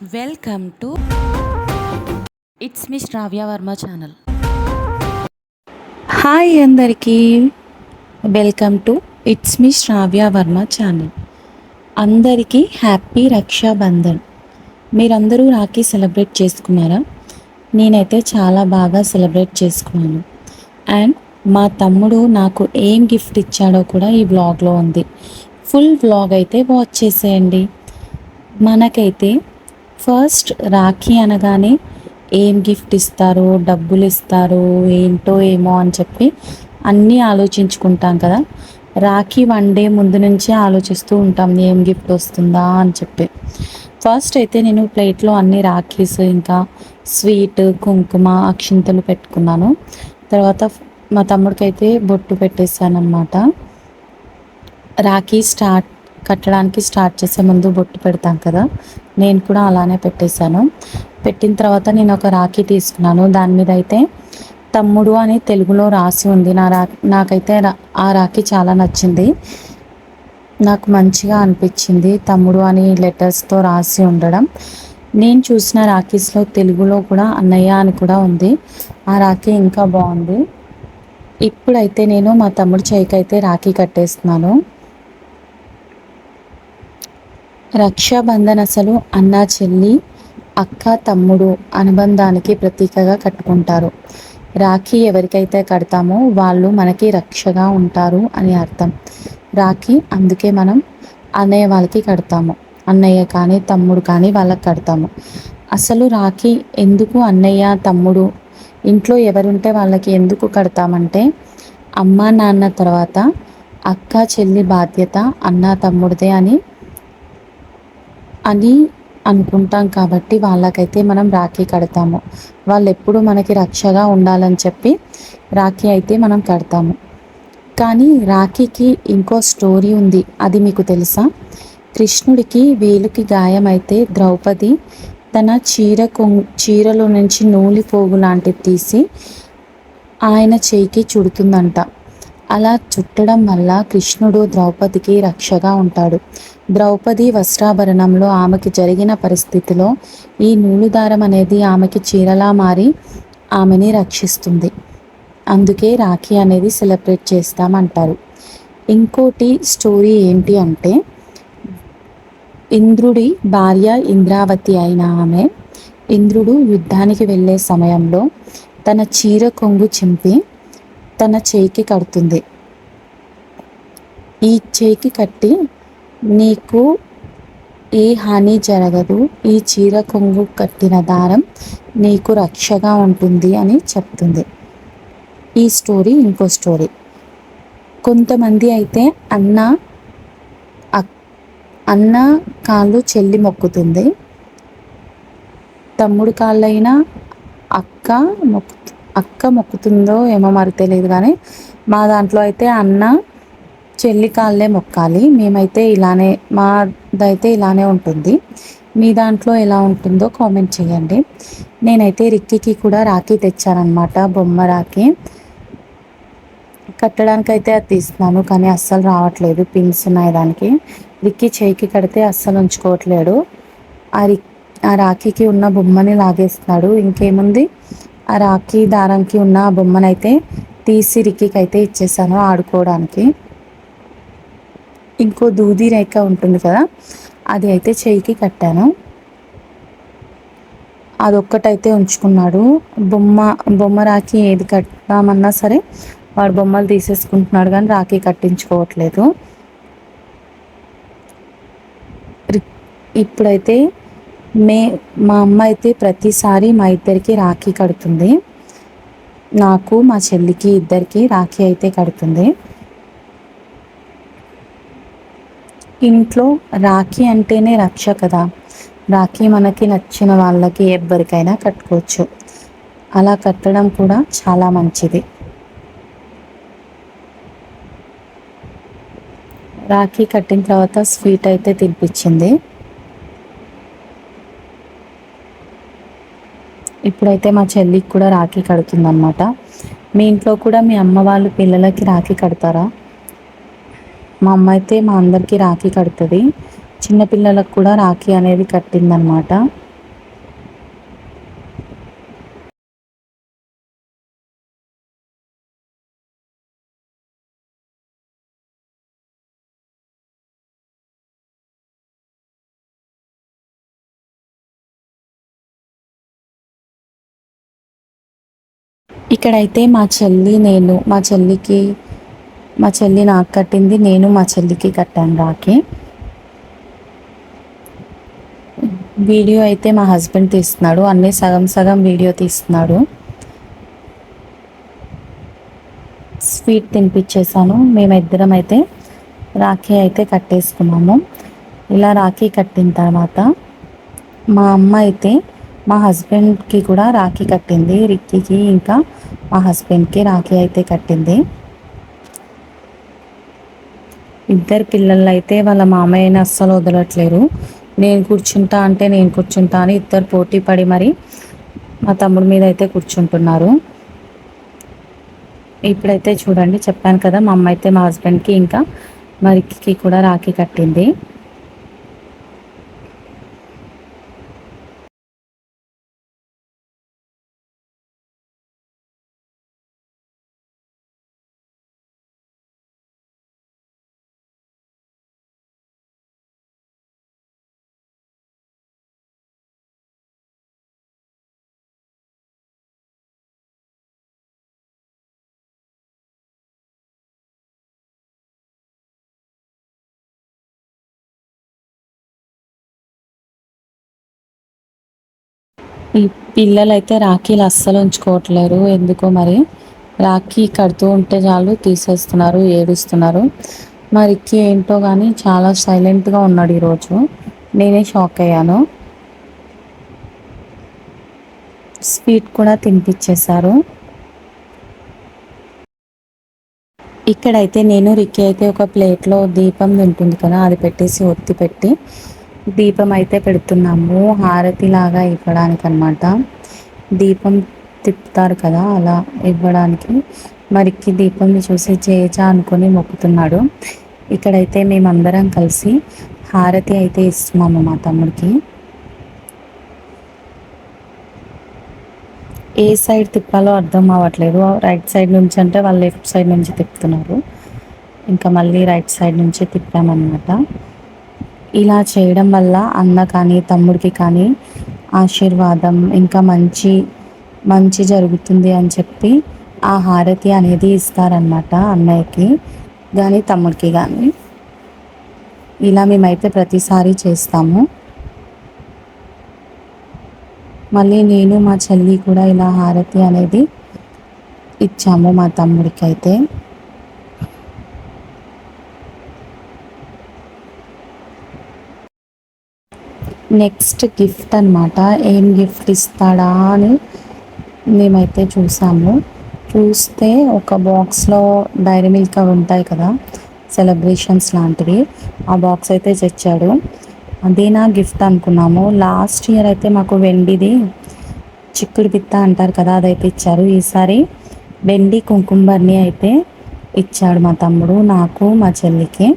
Welcome to it's me Shravya Varma channel. Hi అందరికీ. Welcome to it's me Shravya Varma channel. అందరికీ happy Rakshabandhan. మీరందరూ rakhi celebrate చేసుకున్నారా? నేనైతే చాలా బాగా సెలబ్రేట్ చేసుకున్నాను. అండ్ మా తమ్ముడు నాకు ఏం గిఫ్ట్ ఇచ్చాడో కూడా ఈ వ్లాగ్లో ఉంది. ఫుల్ బ్లాగ్ అయితే వాచ్ చేసేయండి. మనకైతే ఫస్ట్ రాఖీ అనగానే ఏం గిఫ్ట్ ఇస్తారు డబ్బులు ఇస్తారు ఏంటో ఏమో అని చెప్పి అన్నీ ఆలోచించుకుంటాం కదా. రాఖీ వన్ డే ముందు నుంచే ఆలోచిస్తూ ఉంటాం ఏం గిఫ్ట్ వస్తుందా అని చెప్పి. ఫస్ట్ అయితే నేను ప్లేట్లో అన్ని రాఖీస్ ఇంకా స్వీట్ కుంకుమ అక్షింతలు పెట్టుకున్నాను. తర్వాత మా తమ్ముడికి అయితే బొట్టు పెట్టేశానమాట రాఖీ స్టార్ట్ కట్టడానికి స్టార్ట్ చేసే ముందు బొట్టు పెడతాం కదా. నేను కూడా అలానే పెట్టేశాను. పెట్టిన తర్వాత నేను ఒక రాఖీ తీసుకున్నాను. దాని మీద అయితే తమ్ముడు అని తెలుగులో రాసి ఉంది. నా రా నాకైతే ఆ రాఖీ చాలా నచ్చింది. నాకు మంచిగా అనిపించింది తమ్ముడు అని లెటర్స్తో రాసి ఉండడం. నేను చూసిన రాఖీస్లో తెలుగులో కూడా అన్నయ్య అని కూడా ఉంది. ఆ రాఖీ ఇంకా బాగుంది. ఇప్పుడైతే నేను మా తమ్ముడు చేయికి అయితే రాఖీ కట్టేస్తున్నాను. రక్షాబంధన్ అసలు అన్న చెల్లి అక్క తమ్ముడు అనుబంధానికి ప్రతీకగా కట్టుకుంటారు. రాఖీ ఎవరికైతే కడతామో వాళ్ళు మనకి రక్షగా ఉంటారు అని అర్థం. రాఖీ అందుకే మనం అన్నయ్య వాళ్ళకి కడతాము. అన్నయ్య కానీ తమ్ముడు కానీ వాళ్ళకి కడతాము. అసలు రాఖీ ఎందుకు అన్నయ్య తమ్ముడు? ఇంట్లో ఎవరుంటే వాళ్ళకి ఎందుకు కడతామంటే అమ్మ నాన్న తర్వాత అక్క చెల్లి బాధ్యత అన్న తమ్ముడిదే అని అని అనుకుంటాం కాబట్టి వాళ్ళకైతే మనం రాఖీ కడతాము. వాళ్ళు ఎప్పుడు మనకి రక్షగా ఉండాలని చెప్పి రాఖీ అయితే మనం కడతాము. కానీ రాఖీకి ఇంకో స్టోరీ ఉంది. అది మీకు తెలుసా? కృష్ణుడికి వేలుకి గాయమైతే ద్రౌపది తన చీర చీరలో నుంచి నూలి పోగు లాంటిది తీసి ఆయన చేయికి చుడుతుందంట. అలా చుట్టడం వల్ల కృష్ణుడు ద్రౌపదికి రక్షగా ఉంటాడు. ద్రౌపది వస్త్రాభరణంలో ఆమెకి జరిగిన పరిస్థితిలో ఈ నూలుదారం అనేది ఆమెకి చీరలా మారి ఆమెని రక్షిస్తుంది. అందుకే రాఖీ అనేది సెలబ్రేట్ చేస్తామంటారు. ఇంకోటి స్టోరీ ఏంటి అంటే ఇంద్రుడి భార్య ఇంద్రావతి అయిన ఆమె ఇంద్రుడు యుద్ధానికి వెళ్ళే సమయంలో తన చీర కొంగు చింపి తన చేయికి కడుతుంది. ఈ చేయికి కట్టి నీకు ఏ హాని జరగదు. ఈ చీర కొంగు కట్టిన దారం నీకు రక్షగా ఉంటుంది అని చెప్తుంది. ఈ స్టోరీ ఇంకో స్టోరీ. కొంతమంది అయితే అన్న అన్న కాళ్ళు చెల్లి మొక్కుతుంది. తమ్ముడు కాళ్ళైనా అక్క మొక్కు అక్క మొక్కుతుందో ఏమో మరి తెలియదు కానీ మా దాంట్లో అయితే అన్న చెల్లి కాళ్ళే మొక్కాలి. మేమైతే ఇలానే మాదైతే ఇలానే ఉంటుంది. మీ దాంట్లో ఎలా ఉంటుందో కామెంట్ చేయండి. నేనైతే రిక్కీకి కూడా రాఖీ తెచ్చానమాట బొమ్మ రాఖీ. కట్టడానికి అయితే అది తీస్తున్నాను కానీ అస్సలు రావట్లేదు పిన్స్ ఉన్నాయి దానికి. రిక్కీ చేయికి కడితే అస్సలు ఉంచుకోవట్లేడు. ఆ రి ఆ రాఖీకి ఉన్న బొమ్మని లాగేస్తున్నాడు. ఇంకేముంది? ఆ రాఖీ దారంకి ఉన్న ఆ బొమ్మనైతే తీసి రిక్కికి అయితే ఇచ్చేసాను ఆడుకోవడానికి. ఇంకో దూది రేఖ ఉంటుంది కదా అది అయితే చేయికి కట్టాను. అదొక్కటైతే ఉంచుకున్నాడు. బొమ్మ బొమ్మ రాఖీ ఏది కట్టామన్నా సరే వాడు బొమ్మలు తీసేసుకుంటున్నాడు కానీ రాఖీ కట్టించుకోవట్లేదు. ఇప్పుడైతే మే మా అమ్మ అయితే ప్రతిసారి మా ఇద్దరికి రాఖీ కడుతుంది. నాకు మా చెల్లికి ఇద్దరికి రాఖీ అయితే కడుతుంది. ఇంట్లో రాఖీ అంటేనే రక్ష కదా. రాఖీ మనకి నచ్చిన వాళ్ళకి ఎవరికైనా కట్టుకోవచ్చు. అలా కట్టడం కూడా చాలా మంచిది. రాఖీ కట్టిన తర్వాత స్వీట్ అయితే తినిపించింది. ఇప్పుడైతే మా చెల్లికి కూడా రాఖీ కడుతుందన్నమాట. మీ ఇంట్లో కూడా మీ అమ్మ వాళ్ళు పిల్లలకి రాఖీ కడతారా? మా అమ్మ అయితే మా అందరికీ రాఖీ కడుతుంది. చిన్నపిల్లలకు కూడా రాఖీ అనేది కట్టిందనమాట ఇక్కడైతే మా చెల్లి నేను మా చెల్లికి మా చెల్లి నాకు కట్టింది నేను మా చెల్లికి కట్టాను రాఖీ. వీడియో అయితే మా హస్బెండ్ తీస్తున్నాడు అన్నీ సగం సగం వీడియో తీస్తున్నాడు. స్వీట్ తినిపించేసాను మేమిద్దరం అయితే రాఖీ అయితే కట్టేసుకున్నాము. ఇలా రాఖీ కట్టిన తర్వాత మా అమ్మ అయితే మా హస్బెండ్కి కూడా రాఖీ కట్టింది రిక్కీకి ఇంకా మా హస్బెండ్కి రాఖీ అయితే కట్టింది. ఇద్దరు పిల్లలు అయితే వాళ్ళ మామయ్యని అస్సలు వదలట్లేరు. నేను కూర్చుంటా అంటే నేను కూర్చుంటా అని ఇద్దరు పోటీ పడి మరి మా తమ్ముడి మీద అయితే కూర్చుంటున్నారు. ఇప్పుడైతే చూడండి చెప్పాను కదా మా అమ్మ అయితే మా హస్బెండ్కి ఇంకా మరికి కూడా రాఖీ కట్టింది. ఈ పిల్లలు అయితే రాఖీలు అస్సలు ఉంచుకోవట్లేరు. ఎందుకో మరి? రాఖీ కడుతూ ఉంటే చాలు తీసేస్తున్నారు ఏడుస్తున్నారు. మరికి ఏంటో కానీ చాలా సైలెంట్గా ఉన్నాడు ఈరోజు. నేనే షాక్ అయ్యాను. స్వీట్ కూడా తినిపించేశారు ఇక్కడైతే నేను రిక్కి అయితే ఒక ప్లేట్లో దీపం తింటుంది కదా అది పెట్టేసి ఒత్తి పెట్టి దీపం అయితే పెడుతున్నాము. హారతి లాగా ఇవ్వడానికి అనమాట దీపం తిప్పుతారు కదా అలా ఇవ్వడానికి. మరికి దీపం చూసి చేయచా అనుకొని మొక్కుతున్నాడు. ఇక్కడైతే మేమందరం కలిసి హారతి అయితే ఇస్తున్నాము మా తమ్ముడికి. ఏ సైడ్ తిప్పాలో అర్థం అవ్వట్లేదు. రైట్ సైడ్ నుంచి అంటే వాళ్ళు లెఫ్ట్ సైడ్ నుంచి తిప్పుతున్నారు. ఇంకా మళ్ళీ రైట్ సైడ్ నుంచి తిప్పామన్నమాట. ఇలా చేయడం వల్ల అన్న కానీ తమ్ముడికి కానీ ఆశీర్వాదం ఇంకా మంచి మంచి జరుగుతుంది అని చెప్పి ఆ హారతి అనేది ఇస్తారనమాట అన్నయ్యకి కానీ తమ్ముడికి కానీ ఇలా మేమైతే ప్రతిసారి చేస్తాము. మళ్ళీ నేను మా చెల్లి కూడా ఇలా హారతి అనేది ఇచ్చాము మా తమ్ముడికి అయితే నెక్స్ట్ గిఫ్ట్ అనమాట ఏం గిఫ్ట్ ఇస్తాడా అని మేమైతే చూసాము. చూస్తే ఒక బాక్స్లో డైరీ మిల్క్ అవి ఉంటాయి కదా సెలబ్రేషన్స్ లాంటివి ఆ బాక్స్ అయితే తెచ్చాడు. అదే నా గిఫ్ట్ అనుకున్నాము. లాస్ట్ ఇయర్ అయితే మాకు వెండిది చిక్కుడు పిత్త అంటారు కదా అదైతే ఇచ్చారు. ఈసారి వెండి కుంకుంబర్ని అయితే ఇచ్చాడు మా తమ్ముడు నాకు మా చెల్లికి.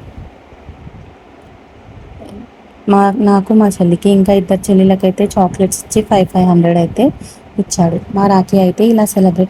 మా నాకు మా చెల్లికి ఇంకా ఇద్దరు చెల్లెలకైతే చాక్లెట్స్ ఇచ్చి ఫైవ్ ఫైవ్ హండ్రెడ్ అయితే ఇచ్చాడు. మా రాఖీ అయితే ఇలా సెలబ్రేట్